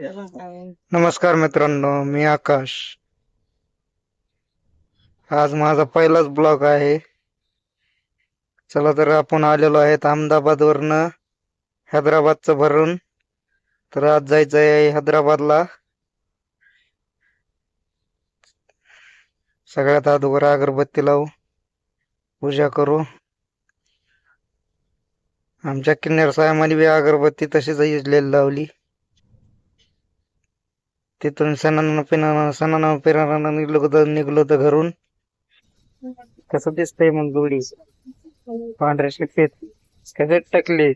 नमस्कार मित्रांनो मी आकाश. आज माझा पहिलाच ब्लॉग आहे. चला तर आपण आलेलो आहेत अहमदाबाद वरनं हैदराबादचं भरून. तर आज जायचं आहे हैदराबादला. सगळ्यात अगोदर अगरबत्ती लावू. पूजा करू. आमच्या किन्नर साहेबांनी बी अगरबत्ती तशीच लावली. तिथून सणानं पिनानं सणानं पिनानं निघलो होतो निघलो होतो घरून. कसं दिसतंय मग जोडी? पांढऱ्या शिपेत. कसे टाकली?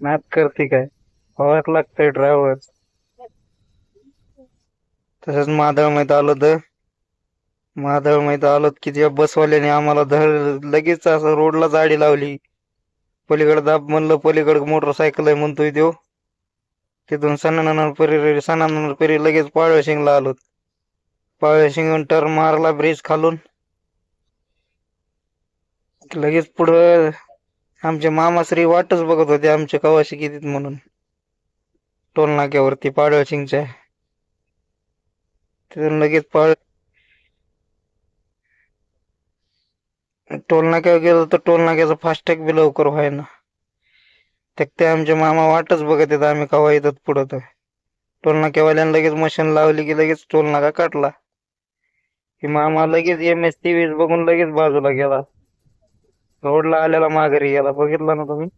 मॅप करते काय? हवाच लागतंय ड्रायव्हर तसंच मादळ माहीत आलो तर मादळ माहीत आलो की त्या बसवाल्याने आम्हाला धड लगेच असं रोडला जाडी लावली. पलीकडे दाब म्हणलं पलीकडे मोटरसायकल आहे म्हणतोय तो. तिथून सणानंतर परी सणानंतर परी लगेच पाळशिंगला आलो. पाळशिंगून टर मारला ब्रिज खालून. लगेच पुढं आमचे मामाश्री वाटच बघत होते आमचे कवाशी कितीत म्हणून. टोल नाक्यावरती पाडळसिंगच्या तिथून लगेच पाळ टोल नाक्यावर गेलो तर टोल नाक्याचं फास्टॅग बी लवकर व्हायना. ते ते आमचे मामा वाटच बघत येत आम्ही कवा येतात पुढं तर. टोलनाक्यावाल्यानं लगेच मशीन लावली की लगेच टोलनाका काटला. की मामा लगेच एम एस टी वीज बघून लगेच बाजूला गेला. रोडला आलेला माघारी गेला. बघितला ना तुम्ही?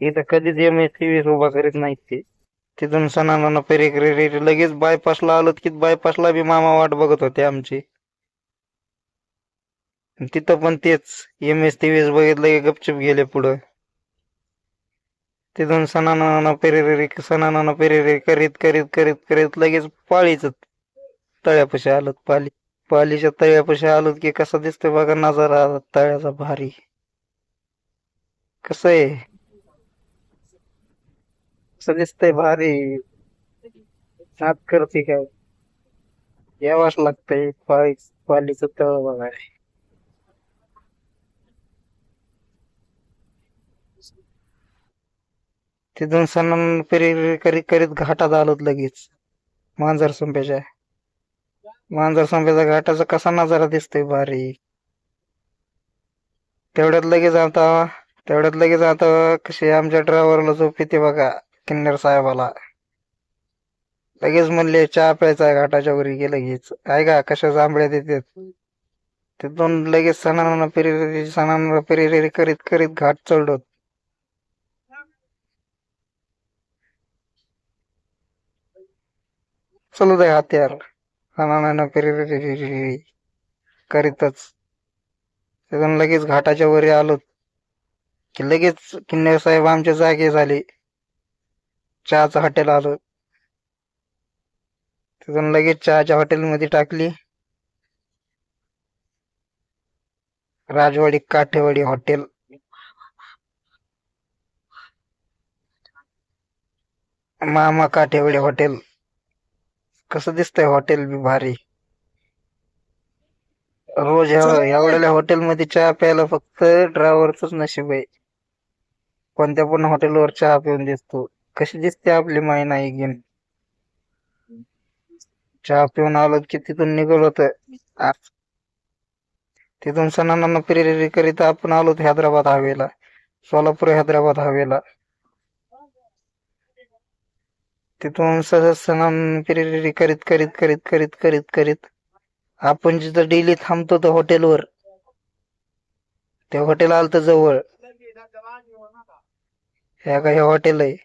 इथं कधीच एम एस टी वीज उभा करीत नाहीत ते. तिथून सणाना पेरे लगेच बायपासला आलो की बायपासला बी मामा वाट बघत होते आमची. तिथं पण तेच एम एस टी व्ही बघितलं की गपचूप गेले पुढं. तिथून सणाना पेरे सणाना पेरेरे करीत करीत करीत करीत लगेच पाळीच तळ्यापाशी आलोत. पाली पालीच्या तळ्यापाशी आलोत की कसा दिसतोय बघा नजारा तळ्याचा भारी. कसं आहे? कसं दिसतंय भारी. सात करते काय यावाच लागतंय. पाळी पालीचं तळ बघा. तिथून सण पेरे करीत करीत घाटात आलोत लगेच. मांजर संपेच्या. मांजर संपेचा घाटाचा कसा नजारा दिसतोय भारी. तेवढ्यात लगेच आता तेवढ्यात लगेच आता कशी आमच्या ड्रायव्हरला झोप येते बघा. किन्नर साहेबाला. लगेच म्हणले चहा प्यायचा घाटाच्या वरी गेलं लगेच. काय का? कशा जांभळ्या देतात तिथून लगेच सणांना पेरी सणांना पेरी करीत करीत घाट चढत चलू दे हत्यार. सणाना पेरी करीतच. तिथून लगेच घाटाच्या वरी आलो. की लगेच किन्नर साहेब आमच्या जागे झाले. चहाचं हॉटेल आलो. तिथून लगेच चहाच्या हॉटेलमध्ये टाकली. राजवाडी काठेवाडी हॉटेल मामा काठेवाडी हॉटेल कसं दिसतंय हॉटेल बी भारी. रोज एवढ्या हॉटेलमध्ये चहा प्यायला फक्त ड्रायव्हरच नशीब आहे. कोणत्या पण हॉटेलवर चहा पिऊन दिसतो. कशी दिसते आपली मायना गेम चहा पिऊन आलो की तिथून निघल होत तिथून सणांना प्रेरित करीत आपण आलो हैदराबाद हवेला. सोलापूर हैदराबाद हवेला. तिथून सहज सणांना प्रेरित करीत करीत करीत करीत करीत करीत आपण जिथं डेली थांबतो त्या हॉटेलवर त्या हॉटेल आलं जवळ. ह्या का हे हॉटेल आहे?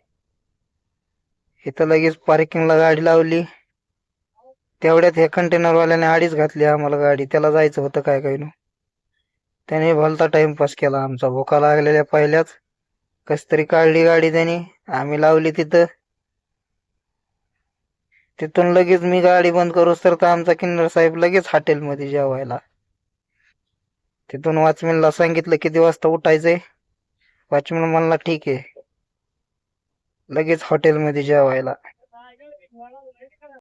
इथं लगेच पार्किंगला गाडी लावली. तेवढ्यात हे कंटेनरवाल्याने आडीच घातली आम्हाला गाडी. त्याला जायचं होतं काय काही त्याने भलता टाइमपास केला आमचा. भोका लागलेल्या पहिल्याच. कस तरी काढली गाडी त्याने. आम्ही लावली तिथं. तिथून लगेच मी गाडी बंद करूस तर आमचा किन्नर साहेब लगेच हॉटेलमध्ये जेवायला. तिथून वॉचमॅनला सांगितलं किती वाजता उठायचंय? वॉचमॅन म्हणला ठीक आहे. लगेच हॉटेलमध्ये जेवायला.